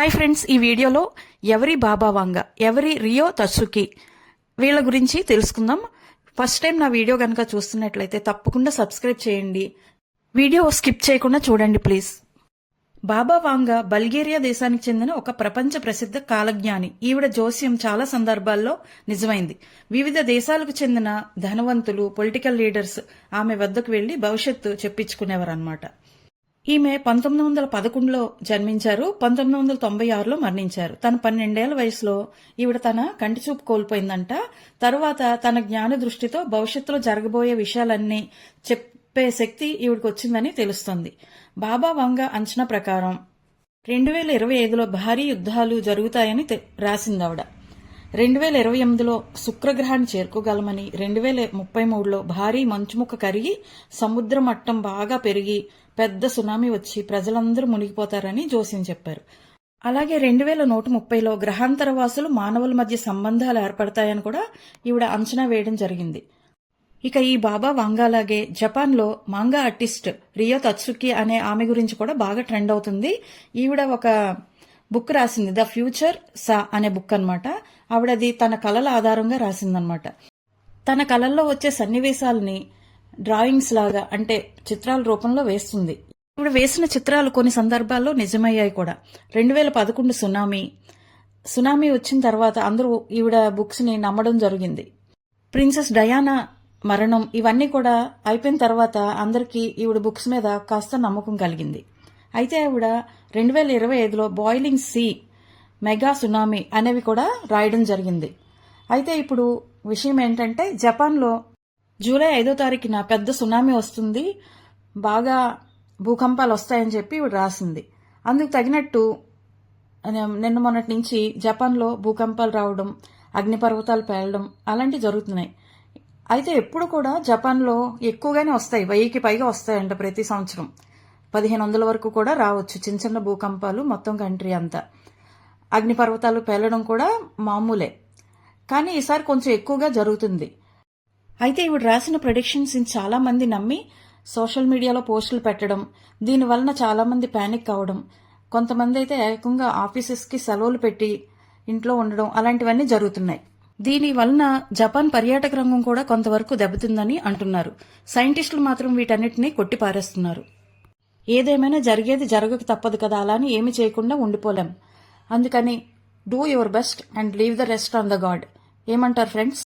Hi friends ఈ వీడియోలో ఎవరి బాబా వాంగ ఎవరి రియో తసుకి వీళ్ళ గురించి తెలుసుకుందాం. ఫస్ట్ టైం నా వీడియో కనుక చూస్తున్నట్లయితే తప్పకుండా సబ్స్క్రైబ్ చేయండి. వీడియో స్కిప్ చేయకుండా చూడండి ప్లీజ్ బాబా వాంగ బల్గేరియా దేశానికి చెందిన ఒక ప్రపంచ ప్రసిద్ధ కాలజ్ఞాని. ఈవిడ జోస్యం చాలా సందర్భాల్లో నిజమైంది. వివిధ దేశాలకు చెందిన ధనవంతులు పొలిటికల్ లీడర్స్ ఆమె వద్దకు వెళ్ళి భవిష్యత్తు చెప్పించుకునేవారన్నమాట. ఈమె పంతొమ్మిది వందల పదకొండులో జన్మించారు పంతొమ్మిది వందల తొంభై ఆరులో మరణించారు. తన పన్నెండేళ్ళ వయసులో ఈవిడ తన కంటి చూపు కోల్పోయిందంట. తరువాత తన జ్ఞాన దృష్టితో భవిష్యత్తులో జరగబోయే విషయాలన్నీ చెప్పే శక్తి ఈవిడికి వచ్చిందని తెలుస్తుంది. బాబా వంగ అంచనా ప్రకారం రెండు వేల ఇరవై ఐదులో భారీ యుద్ధాలు జరుగుతాయని తె- రాసింది ఆవిడ. రెండు వేల ఇరవై ఎనిమిదిలో శుక్రగ్రహాన్ని చేరుకోగలమని రెండు వేల ముప్పై మూడులో భారీ మంచుముక్క కరిగి సముద్ర మట్టం బాగా పెరిగి పెద్ద సునామీ వచ్చి ప్రజలందరూ మునిగిపోతారని జోస్యం చెప్పారు. అలాగే రెండు వేల నూట ముప్పైలో గ్రహాంతర వాసులు మానవుల మధ్య సంబంధాలు ఏర్పడతాయని కూడా ఈవిడ అంచనా వేయడం జరిగింది. ఇక ఈ బాబా వాంగాలాగే జపాన్లో మాంగా ఆర్టిస్ట్ రియో తత్సుకి అనే ఆమె గురించి కూడా బాగా ట్రెండ్ అవుతుంది. ఈవిడ ఒక బుక్ రాసింది ద ఫ్యూచర్ సా అనే బుక్ అన్నమాట. ఆవిడది తన కళల ఆధారంగా రాసిందనమాట తన కళల్లో వచ్చే సన్నివేశాలని డ్రాయింగ్స్ లాగా అంటే చిత్రాల రూపంలో వేస్తుంది. ఇప్పుడు వేసిన చిత్రాలు కొన్ని సందర్భాల్లో నిజమయ్యాయి కూడా. రెండు వేల పదకొండు సునామీ. సునామీ వచ్చిన తర్వాత అందరూ ఈవిడ బుక్స్ని నమ్మడం జరిగింది. ప్రిన్సెస్ డయానా మరణం ఇవన్నీ కూడా అయిపోయిన తర్వాత అందరికీ ఈవిడ బుక్స్ మీద కాస్త నమ్మకం కలిగింది. అయితే ఆవిడ రెండు వేల ఇరవై ఐదులో బాయిలింగ్ సీ మెగా సునామీ అనేవి కూడా రాయడం జరిగింది. అయితే ఇప్పుడు విషయం ఏంటంటే జపాన్లో జూలై ఐదో తారీఖున పెద్ద సునామీ వస్తుంది. బాగా భూకంపాలు వస్తాయని చెప్పి రాసింది. అందుకు తగినట్టు నిన్న మొన్నటి నుంచి జపాన్లో భూకంపాలు రావడం అగ్నిపర్వతాలు పేలడం అలాంటివి జరుగుతున్నాయి. అయితే ఎప్పుడు కూడా జపాన్లో ఎక్కువగానే వస్తాయి. వెయ్యికి పైగా వస్తాయంట ప్రతి సంవత్సరం. పదిహేను వందల వరకు కూడా రావచ్చు చిన్న చిన్న భూకంపాలు మొత్తం కంట్రీ అంతా. అగ్నిపర్వతాలు పేలడం కూడా మామూలే. కానీ ఈసారి కొంచెం ఎక్కువగా జరుగుతుంది. అయితే ఇవి రాసిన ప్రొడిక్షన్స్ చాలా మంది నమ్మి సోషల్ మీడియాలో పోస్టులు పెట్టడం దీని వలన చాలా మంది కావడం కొంతమంది అయితే ఏకంగా ఆఫీసెస్కి సెలవులు పెట్టి ఇంట్లో ఉండడం అలాంటివన్నీ జరుగుతున్నాయి. దీని వలన జపాన్ పర్యాటక రంగం కూడా కొంతవరకు దెబ్బతిందని అంటున్నారు. సైంటిస్టులు మాత్రం వీటన్నిటినీ కొట్టిపారేస్తున్నారు. ఏదేమైనా జరిగేది జరగక తప్పదు కదా అలా అని ఏమి చేయకుండా ఉండిపోలేం. అందుకని do your best and leave the rest on the god ఏమంటారు ఫ్రెండ్స్?